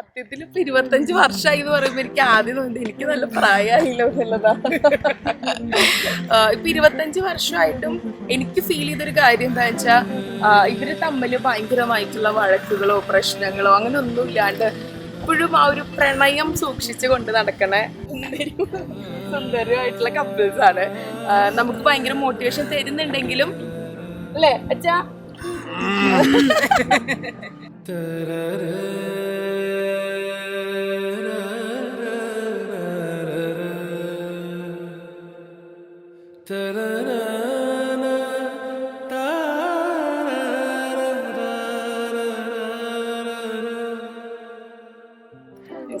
സത്യത്തിൽ ഇരുപത്തഞ്ച് വർഷമായി എന്ന് പറയുമ്പോൾ എനിക്ക് ആദ്യം തോന്നുന്നത് എനിക്ക് നല്ല പ്രായമായില്ലോ എന്നുള്ളതാണ് ഇപ്പൊ ഇരുപത്തഞ്ച് വർഷമായിട്ടും എനിക്ക് ഫീൽ ചെയ്തൊരു കാര്യം എന്താ വെച്ചാൽ ഇവർ തമ്മിൽ ഭയങ്കരമായിട്ടുള്ള വഴക്കുകളോ പ്രശ്നങ്ങളോ അങ്ങനെ ഒന്നും ഇല്ലാണ്ട് ഇപ്പോഴും ആ ഒരു പ്രണയം സൂക്ഷിച്ചു കൊണ്ട് നടക്കണ സുന്ദരമായിട്ടുള്ള കപ്പിൾസ് ആണ്. നമുക്ക് ഭയങ്കര മോട്ടിവേഷൻ തരുന്നുണ്ടെങ്കിലും അല്ലേ അച്ഛാ?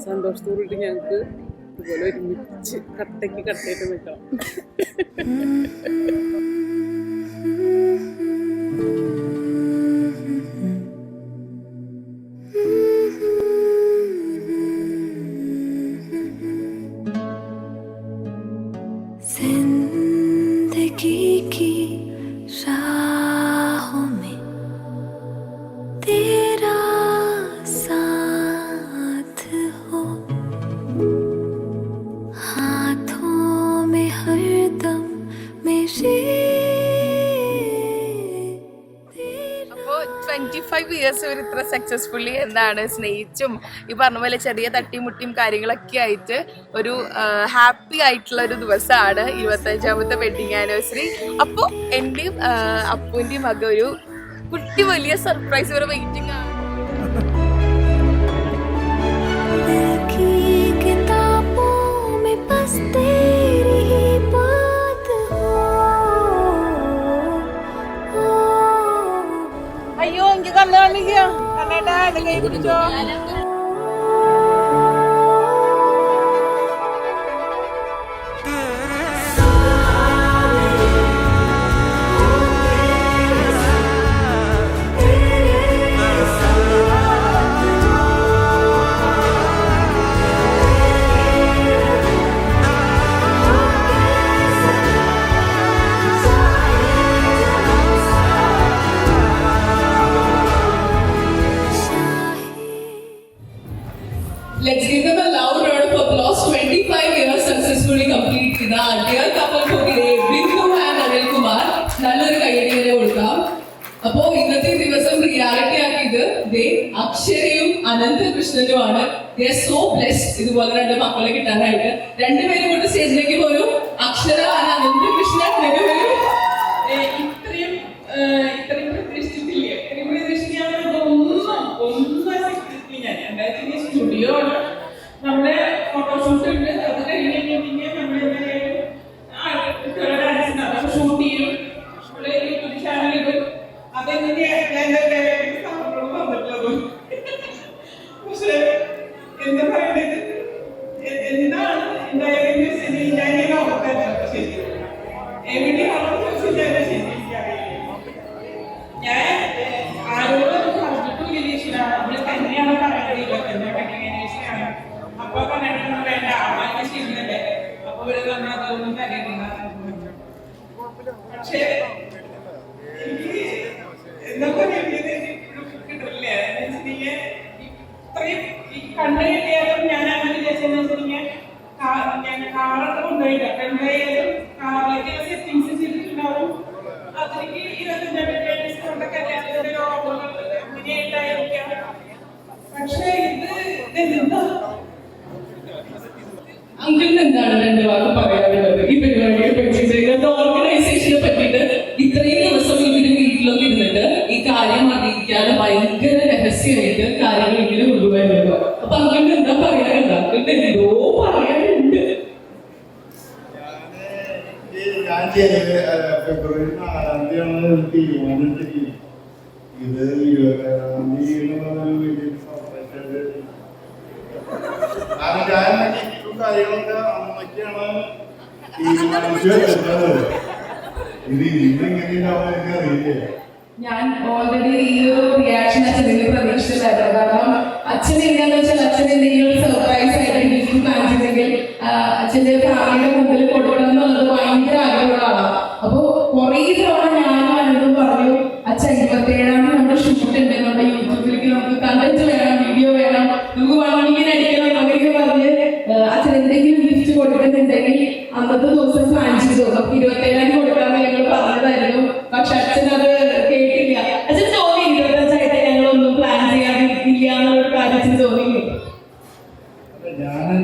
സന്തോഷത്തോടുകൂടി ഞങ്ങൾക്ക് ഇതുപോലെ ഒരുമിച്ച് കട്ടയ്ക്ക് കട്ടയിട്ട് നിൽക്കണം ഇയേഴ്സ് ഇവർ ഇത്ര സക്സസ്ഫുള്ളി എന്താണ് സ്നേഹിച്ചും ഈ പറഞ്ഞ പോലെ ചെറിയ തട്ടിമുട്ടിയും കാര്യങ്ങളൊക്കെ ആയിട്ട് ഒരു ഹാപ്പി ആയിട്ടുള്ള ഒരു ദിവസമാണ് ഇരുപത്തഞ്ചാമത്തെ വെഡിങ് ആനിവേഴ്സറി അപ്പോൾ എന്റെയും അപ്പുവിന്റെയും മകൊരു കുട്ടി വലിയ സർപ്രൈസ് ഇവരെ വെയിറ്റിംഗ് കണ്ണ് കാണിക്കോ കണ്ണേട്ടാ എന്റെ കൈ പിടിച്ചോ കൈയടി കൊടുക്കാം. അപ്പോ ഇന്നത്തെ ദിവസം റിയാലിറ്റി ആക്കിയത് അക്ഷരയും അനന്തകൃഷ്ണനുമാണ്. ദേ ആർ സോ ബ്ലെസ്ഡ് ഇതുപോലെ രണ്ട് മക്കളെ കിട്ടാനായിട്ട്. രണ്ടുപേരും കൊണ്ട് സ്റ്റേജിലേക്ക് പോലും അക്ഷര അനന്തകൃഷ്ണൻ വരൂ വരൂ ഇത്രയും ഇത്രയും പ്രതീക്ഷിച്ചിട്ടില്ല? ഇത്രയും പ്രതീക്ഷിക്കാതെ ഒന്നും ഒന്നും സ്റ്റുഡിയോ ആണ്. നമ്മുടെ ഫോട്ടോഷൂട്ട് ഉണ്ട്. അത് കഴിഞ്ഞിട്ടുണ്ടെങ്കിൽ നമ്മുടെ പക്ഷേ ഇത് അങ്കിളിന് എന്താണ് രണ്ട് വാക്ക് പറയാനുള്ളത്? ഈ പരിപാടിയെ പറ്റി ഇങ്ങനത്തെ ഓർഗനൈസേഷനെ പറ്റിയിട്ട് ഇത്രയും ദിവസം ഇവർ വീട്ടിലൊക്കെ ഇരുന്നിട്ട് ഈ കാര്യം അറിയിക്കാതെ ഭയങ്കര രഹസ്യമായിട്ട് കാര്യങ്ങൾ ഇങ്ങനെ കൊണ്ടുപോയത് അപ്പൊ അങ്കിളിന് എന്താ പറയാനുണ്ട് അങ്കിളിന് എന്തോ പറയാനുണ്ട്. ഞാൻ ചെയ്തത് ഫെബ്രുവരി നാലാം തീയതിയാണ് തീരുമാനിച്ചിരിക്കുന്നത് ഇത് ഇരുപതാം തീയതി ഒരു വലിയ സർപ്രൈസ് ആയിട്ട് കാരണം ഞാൻ ടിക്കറ്റും കാര്യങ്ങളൊക്കെ അമ്മയ്ക്കാണ് തീരുമാനിച്ചു വെച്ചത് ഇത് ഇന്നെങ്ങനെയുണ്ടാവും എനിക്ക് അറിയില്ലേ? ഞാൻ ഓൾറെഡി ഈ ഒരു റിയാക്ഷൻ അച്ഛനെ പ്രതീക്ഷിച്ചിട്ടായിരുന്നു കാരണം അച്ഛൻ എങ്ങനെയാന്ന് വെച്ചാൽ അച്ഛൻ ഈ ഒരു സർപ്രൈസ് ആയിട്ട് ഗിഫ്റ്റ് അച്ഛന്റെ ഫാമിലിയുടെ മുമ്പിൽ കൊടുക്കണം എന്നുള്ളത് ഭയങ്കര ആഗ്രഹമുള്ള ആളാണ് അപ്പൊ കുറേ തവണ ഞാനും അനന്തും പറഞ്ഞു അന്നത്തെ ദിവസം ചെയ്തു. നമുക്ക് ഇരുപത്തേഴാം തീയതി കൊടുക്കാമെന്ന് ഞങ്ങൾ പറഞ്ഞതായിരുന്നു. പക്ഷെ അച്ഛൻ അത് കേട്ടില്ല. അച്ഛൻ തോന്നി ഇരുപത്തഞ്ചായിട്ട് ഞങ്ങൾ ഒന്നും പ്ലാൻ ചെയ്യാതിരിക്കില്ല എന്നുള്ളൊരു കാര്യം തോന്നി ഞാൻ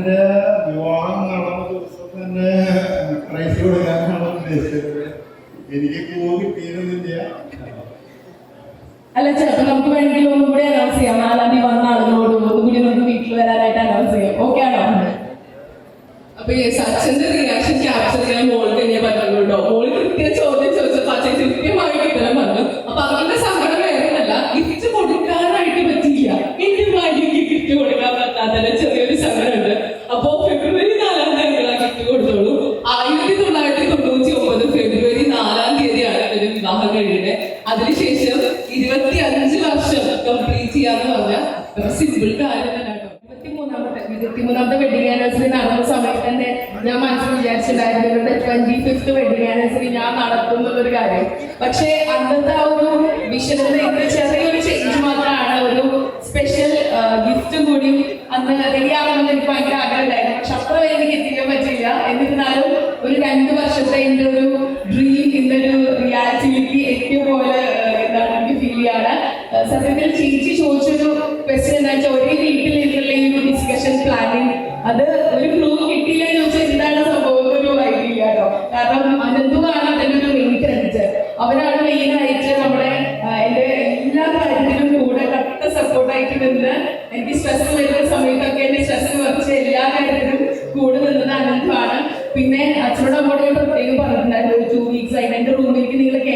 വിവാഹം നടന്ന ദിവസം തന്നെ പ്രൈസ് കൊടുക്കാനാണ് ഉദ്ദേശിച്ചത്. എനിക്ക് പൂ കിട്ടിയിരുന്നില്ല. അല്ല ചേട്ടാ നമുക്ക് വേണമെങ്കിൽ ഒന്നും കൂടി അനൗൺസ് ചെയ്യാം. നാലാം തീയതി വന്ന ആളുകളോട് ഒന്നും കൂടി നമുക്ക് വീട്ടിൽ വരാനായിട്ട് അനൗൺസ് ചെയ്യാം. ഓക്കെ ആണോ? അപ്പൊ യെസ് അച്ഛന്റെ റിയാക്ഷൻ ക്യാപ്ചർ ചെയ്യാൻ മോൾക്ക് തന്നെ പറ്റുള്ളൂ കേട്ടോ മോൾ കൃത്യം ചോദ്യം ചോദിച്ചപ്പോ അച്ഛൻ കൃത്യമായി കിട്ടണം പറഞ്ഞു. അപ്പൊ അവരുടെ സങ്കടം വേറെയല്ല ഗിഫ്റ്റ് കൊടുക്കാനായിട്ട് പറ്റിയില്ല. എന്റെ ഭാര്യയ്ക്ക് ഗിഫ്റ്റ് കൊടുക്കാൻ പറ്റാത്തതിന് ചെറിയൊരു സങ്കടമുണ്ട്. അപ്പോ ഫെബ്രുവരി നാലാം തീയതി ഗിഫ്റ്റ് കൊടുത്തോളൂ. ആയിരത്തി തൊള്ളായിരത്തി തൊണ്ണൂറ്റി ഒമ്പത് ഫെബ്രുവരി നാലാം തീയതിയാണ് ഒരു വിവാഹം കഴിയുന്നത് അതിനുശേഷം ഇരുപത്തി അഞ്ച് വർഷം കംപ്ലീറ്റ് ചെയ്യാന്ന് പറഞ്ഞ സിമ്പിൾ കേട്ടോ ഇരുപത്തിമൂന്നാമത്തെ വെഡിങ് ആനിവേഴ്സറി നടന്ന സമയത്ത് തന്നെ ഞാൻ മനസ്സിൽ വിചാരിച്ചിട്ടുണ്ടായിരുന്നു ഇവരുടെ ട്വന്റി ഫിഫ്ത്ത് വെഡിങ് ആനിവേഴ്സറി ഞാൻ നടത്തും എന്നുള്ളൊരു കാര്യം. പക്ഷേ അന്നത്തെ ആ ഒരു വിഷനിൽ ചെറിയൊരു ചേഞ്ച് മാത്രമാണ് ഒരു സ്പെഷ്യൽ ഗിഫ്റ്റും കൂടി അന്ന് റെഡിയാകണമെന്ന് എനിക്ക് ഭയങ്കര ആഗ്രഹമുണ്ടായിരുന്നു. പക്ഷെ അത്ര വരെ എനിക്ക് എത്തിക്കാൻ പറ്റില്ല എന്നിരുന്നാലും ഒരു രണ്ട് വർഷത്തെ എന്റെ ഒരു ഡ്രീം ഇന്നൊരു റിയാലിറ്റിയിലേക്ക് എത്തിയ പോലെ എന്താണ് എനിക്ക് ഫീൽ ചെയ്യാണ്. സത്യത്തിൽ ചേച്ചി ചോദിച്ചൊരു പ്ലാനിങ് അത് ഒരു ക്ലൂ കിട്ടിയില്ല എന്ന് ചോദിച്ചാൽ എന്താണ് സംഭവം ഒരു ഐഡിയ കേട്ടോ. കാരണം അനന്തുമാണ് അതിന്റെ ഒരു മെയിൻ ക്രെഡിറ്റ് അവരാണ് മെയിൻ ആയിട്ട് നമ്മുടെ എന്റെ എല്ലാ കാര്യത്തിലും കൂടെ കട്ട സപ്പോർട്ടായിട്ട് നിന്ന് എനിക്ക് സ്ട്രെസ് വരുന്ന സമയത്തൊക്കെ എന്റെ സ്ട്രെസ് കുറച്ച് എല്ലാ കാര്യത്തിലും കൂടെ നിന്നത് അനന്തമാണ് പിന്നെ അച്ഛനോട് ഞാൻ പ്രത്യേകം പറഞ്ഞിട്ടുണ്ടായിരുന്നു ഒരു ടു വീക്സ് ആയിട്ട് എന്റെ റൂമിലേക്ക് നിങ്ങൾ കയറരുത്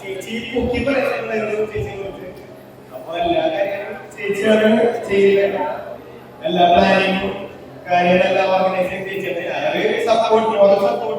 ചേച്ചി പൊക്കി പറയുന്നുണ്ടായിരുന്നു ചേച്ചിയെ കുറിച്ച്. അപ്പൊ എല്ലാ കാര്യങ്ങളും ചേച്ചിയാണ് ചെയ്യുന്നത്. എല്ലാ പ്ലാനിങ്ങും കാര്യങ്ങളെല്ലാം ഓർഗനൈസ് ഞാനൊരു സപ്പോർട്ട് സപ്പോർട്ടുള്ള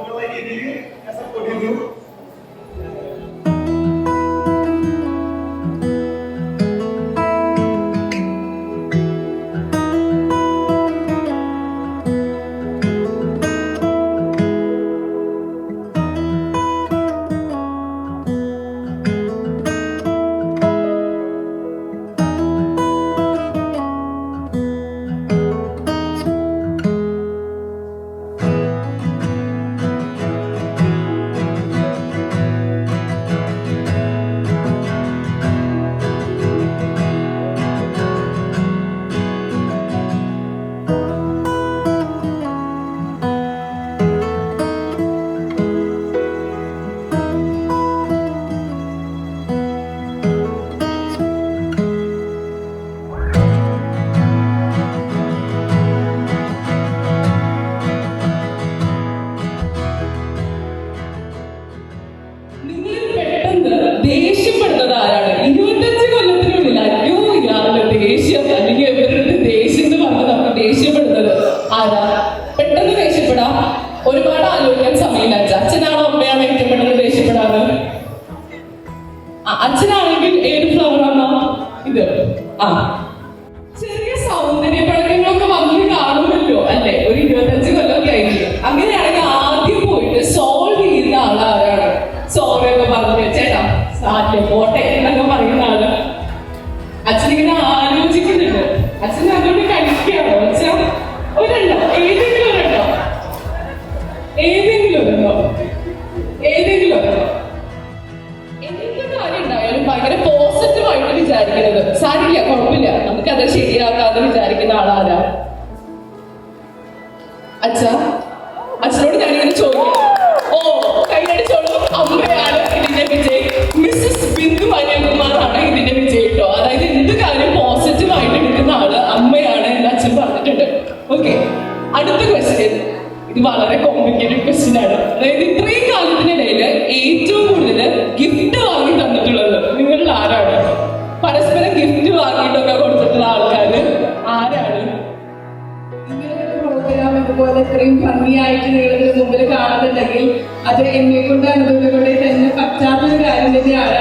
ഇതുപോലെ ഇത്രയും ഭംഗിയായിട്ട് നിങ്ങളുടെ മുമ്പിൽ കാണുന്നുണ്ടെങ്കിൽ അത് എന്നെ കൊണ്ട് അനുഭവങ്ങളുടെ തന്നെ പറ്റാത്തൊരു കാര്യം തന്നെയാണ്.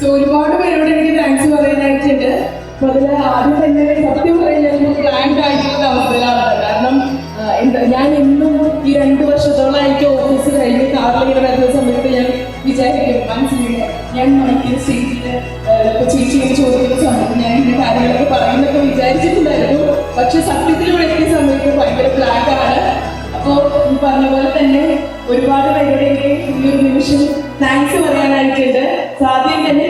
സോ ഒരുപാട് പേരോട് എനിക്ക് താങ്ക്സ് പറയാനായിട്ടുണ്ട്. അപ്പൊ അതിൽ ആദ്യം തന്നെ സത്യം പറയുന്നത് ബ്ലാങ്ക് ആയിട്ടുള്ള അവസ്ഥയിലാണ്. കാരണം എന്താ ഞാൻ എന്നും ഈ രണ്ട് വർഷത്തോളമായിട്ട് ഓഫീസ് കഴിഞ്ഞ് ഇങ്ങനെ വരുന്ന സമയത്ത് ഞാൻ വിചാരിക്കും മനസ്സിലുണ്ട് ഞാൻ മണിക്ക് സ്റ്റേജിൽ ചേച്ചി ചോദിക്കുന്ന സമയത്ത് ഞാൻ ഇങ്ങനെ കാര്യങ്ങളൊക്കെ പറയുന്നൊക്കെ വിചാരിച്ചിട്ടുണ്ടായിരുന്നു. പക്ഷെ സത്യത്തിൽ വിളിക്കുന്ന സമയത്ത് ഭയങ്കര ഈ പറഞ്ഞ പോലെ തന്നെ ഒരുപാട് പേരുടെ ഈ ഒരു നിമിഷം താങ്ക്സ് പറയാനായിട്ടുണ്ട്. സാധ്യം തന്നെ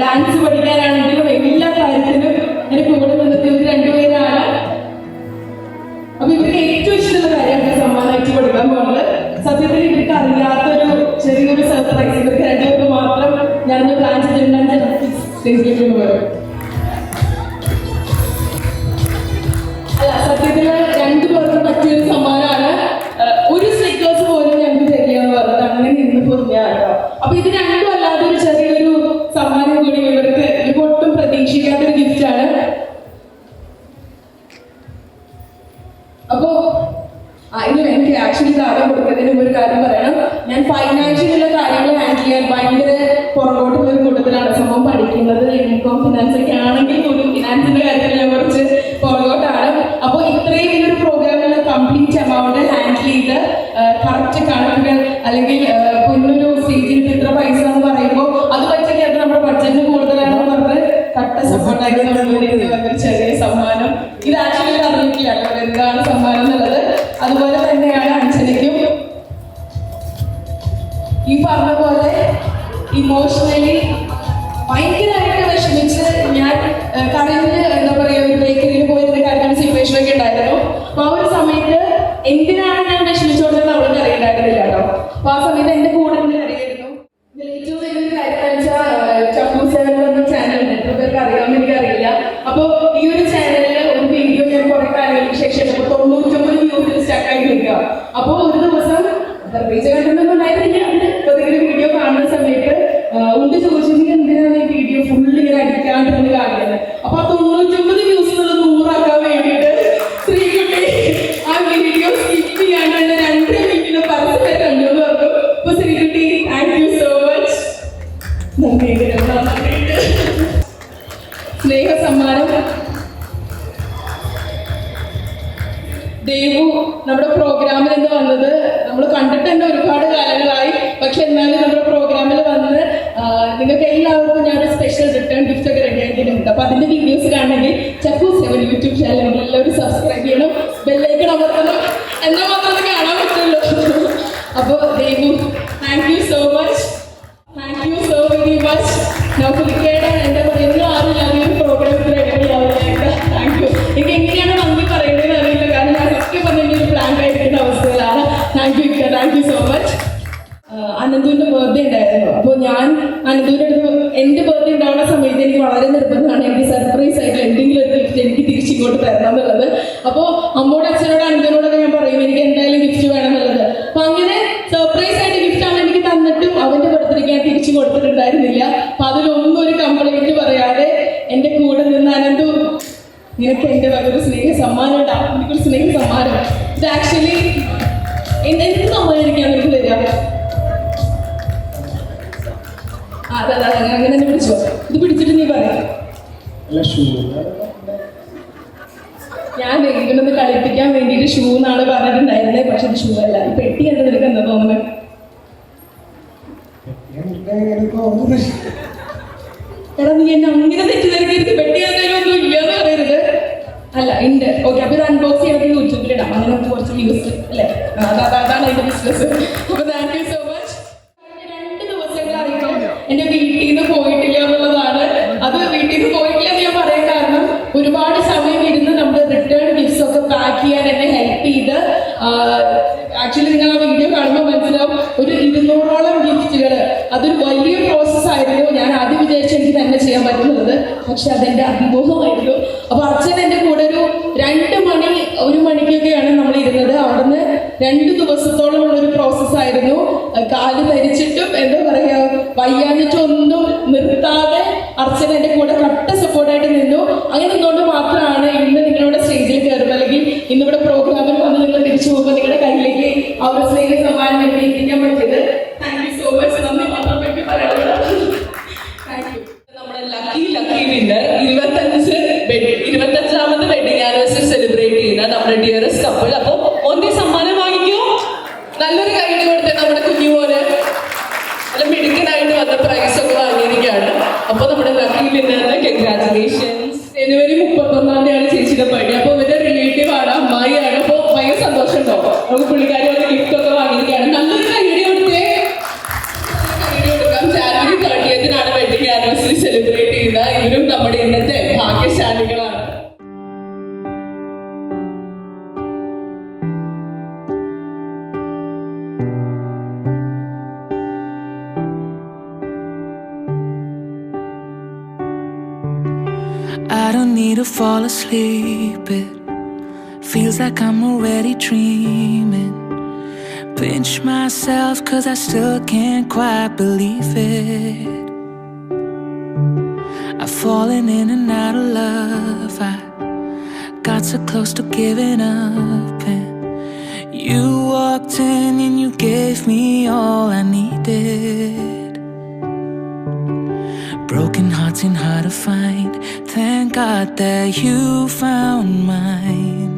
ഡാൻസ് പഠിക്കാനാണെങ്കിലും ഒരു കാര്യം പറയണം. ഞാൻ ഫൈനാൻഷ്യൽ ഉള്ള കാര്യങ്ങൾ ഹാൻഡിൽ ചെയ്യാൻ ഭയങ്കര പുറകോട്ടുള്ള ഒരു കൂട്ടത്തിലാണ്. സംഭവം പഠിക്കുന്നത് ഇൻകം ഫിനാൻസ് ഒക്കെ ആണെങ്കിൽ പോലും ഫിനാൻസിന്റെ കാര്യത്തിൽ കാര്യങ്ങൾ സ്നേഹ സമ്മാനം ദേവു നമ്മുടെ പ്രോഗ്രാമിൽ നിന്ന് വന്നത് നമ്മൾ കണ്ടിട്ട് തന്നെ ഒരുപാട് കാലങ്ങളായി. പക്ഷെ എന്നാലും നമ്മുടെ പ്രോഗ്രാമിൽ വന്ന് നിങ്ങൾക്ക് എല്ലാവർക്കും ഞാനൊരു സ്പെഷ്യൽ റിട്ടേൺ ഗിഫ്റ്റ് ഒക്കെ റെഡി ആക്കിയിട്ടുണ്ട്. അപ്പൊ അതിന്റെ വീഡിയോസ് കാണണമെങ്കിൽ ചക്കു സെവൻ യൂട്യൂബ് ചാനൽ എല്ലാവരും സബ്സ്ക്രൈബ് ചെയ്യണം. ബെല്ലൈക്കൺ അമർത്തണം. എന്നാൽ മാത്രമേ കാണാൻ പറ്റുള്ളൂ. അപ്പോൾ Devu thank you so much thank you so very much നൗഫലിക്കയുടെ എന്താ പറയുക ആരും ഞാൻ ഈ പ്രോഗ്രാം റെഡിയാവുന്നതായിട്ട് താങ്ക് യു എനിക്ക് എങ്ങനെയാണ് നന്ദി പറയേണ്ടതെന്ന് അറിയില്ല. കാരണം ഞാൻ ഒക്കെ പറഞ്ഞ ഒരു പ്ലാൻ ആയിരിക്കുന്ന അവസ്ഥയിലാണ്. Thank you thank you so much അനന്തുവിന്റെ birthday ഉണ്ടായിരുന്നു. അപ്പോൾ ഞാൻ അനന്തുവിന്റെ അടുത്ത് എന്റെ ബർത്ത്ഡേ ഉണ്ടാവുന്ന സമയത്ത് എനിക്ക് വളരെ നിർബന്ധമാണ്. എനിക്ക് സർപ്രൈസ് ആയിട്ട് എന്തെങ്കിലും ഒരു എനിക്ക് തിരിച്ചിങ്ങോട്ട് തരണം എന്നുള്ളത്. അപ്പോൾ അമ്മോട് ഞാൻ ഇവനൊന്ന് കളിപ്പിക്കാൻ വേണ്ടിയിട്ട് ഷൂ എന്നാണ് പറഞ്ഞിട്ടുണ്ടായിരുന്നത് പക്ഷെ ഷൂ അല്ല. ഈ പെട്ടി കണ്ട് നിനക്ക് എന്താ തോന്നുന്നത്? എടാ നീ എന്നെ അങ്ങനെ തെറ്റിദ്ധരിക്കരുത് പെട്ടി ഒന്നും ഇല്ലാന്ന് പറയരുത്. അല്ല ഉണ്ട് ഓക്കെ അപ്പൊ ഇത് അൺബോക്സ് ചെയ്യാൻ യൂട്യൂബിൽ ഇടാം. അങ്ങനെ കുറച്ച് വ്യൂസ് അല്ലേ? അതാണ് അതിന്റെ ബിസിനസ് അതൊരു വലിയ പ്രോസസ്സ് ആയിരുന്നു. ഞാൻ ആദ്യം വിചാരിച്ചു എനിക്ക് തന്നെ ചെയ്യാൻ പറ്റുന്നത്. പക്ഷെ അതെന്റെ അഭിമുഖമായിരുന്നു. അപ്പൊ അച്ഛൻ എന്റെ കൂടെ ഒരു രണ്ട് മണി ഒരു മണിക്കൊക്കെയാണ് നമ്മൾ ഇരുന്നത് അവിടുന്ന് രണ്ട് ദിവസത്തോളം ഉള്ള ഒരു പ്രോസസ്സ് ആയിരുന്നു. കാൽ ധരിച്ചിട്ടും എന്താ പറയാ വയ്യാഞ്ഞിട്ടൊന്നും നിർത്താതെ അർച്ചന എന്റെ കൂടെ കട്ട സപ്പോർട്ടായിട്ട് നിന്നു. അങ്ങനെ നിന്നുകൊണ്ട് മാത്രമാണ് ഇന്ന് നിങ്ങളുടെ സ്റ്റേജിൽ കയറുമ്പോൾ അല്ലെങ്കിൽ ഇന്നിവിടെ പ്രോഗ്രാമിൽ വന്ന് നിങ്ങൾ തിരിച്ചു പോകുമ്പോൾ നിങ്ങളുടെ കയ്യിലേക്ക് ഒരു സ്നേഹ സമ്മാനം എത്തിക്കാൻ പറ്റിയത്. I don't need to fall asleep. It feels like I'm already dreaming. Pinch myself, cause I still can't quite believe it. I've fallen in and out of love. I got so close to giving up. And you walked in and you gave me all I needed. Broken hearts ain't hard to find. Thank God that you found mine.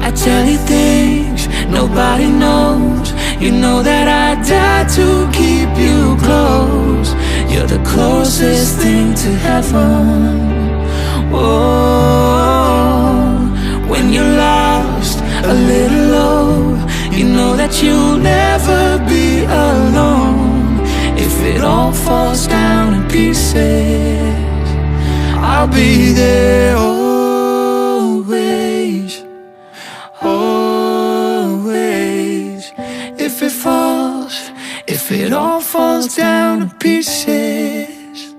I tell you things nobody knows. You know that I die to keep you close. You're the closest thing to heaven. Oh, when you're lost, a little low, you know that you'll never be alone. If it all falls down in pieces, I'll be there always, always. If it falls, if it all falls down to pieces,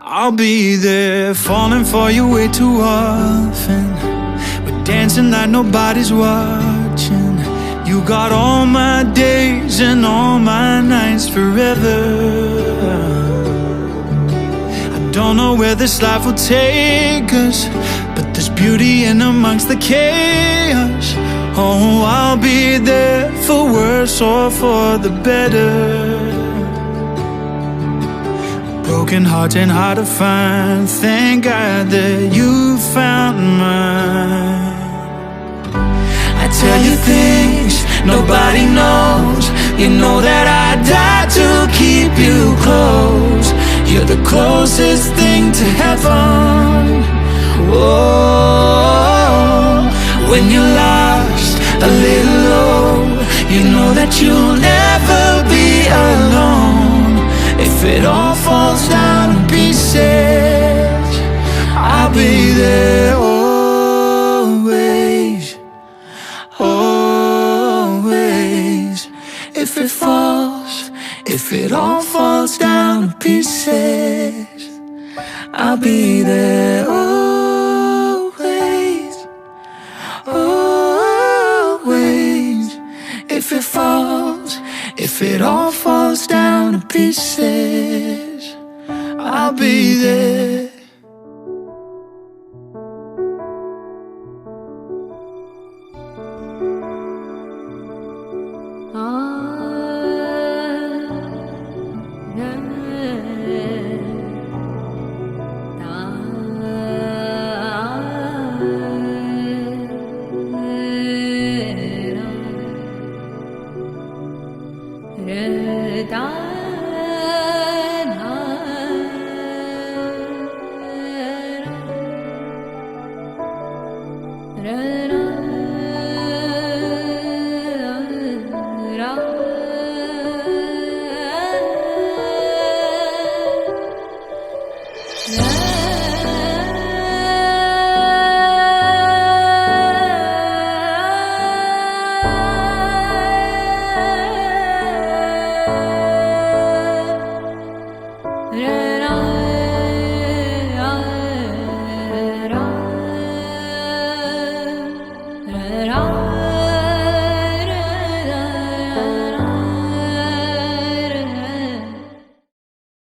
I'll be there falling for you way too often. We're dancing like nobody's watching. You got all my days and all my nights forever. Don't know where this life will take us, but there's beauty in amongst the chaos. Oh, I'll be there for worse or for the better. Broken hearts and hard to find. Thank God that you found mine. I tell you things nobody knows. You know that I die to keep you close. You're the closest thing to heaven. Oh, when you're lost, a little low, you know that you'll never be alone. If it all falls down in pieces, I'll be there always if it all falls down to pieces, I'll be there always, always. If it falls, if it all falls down to pieces, I'll be there. ra, ra.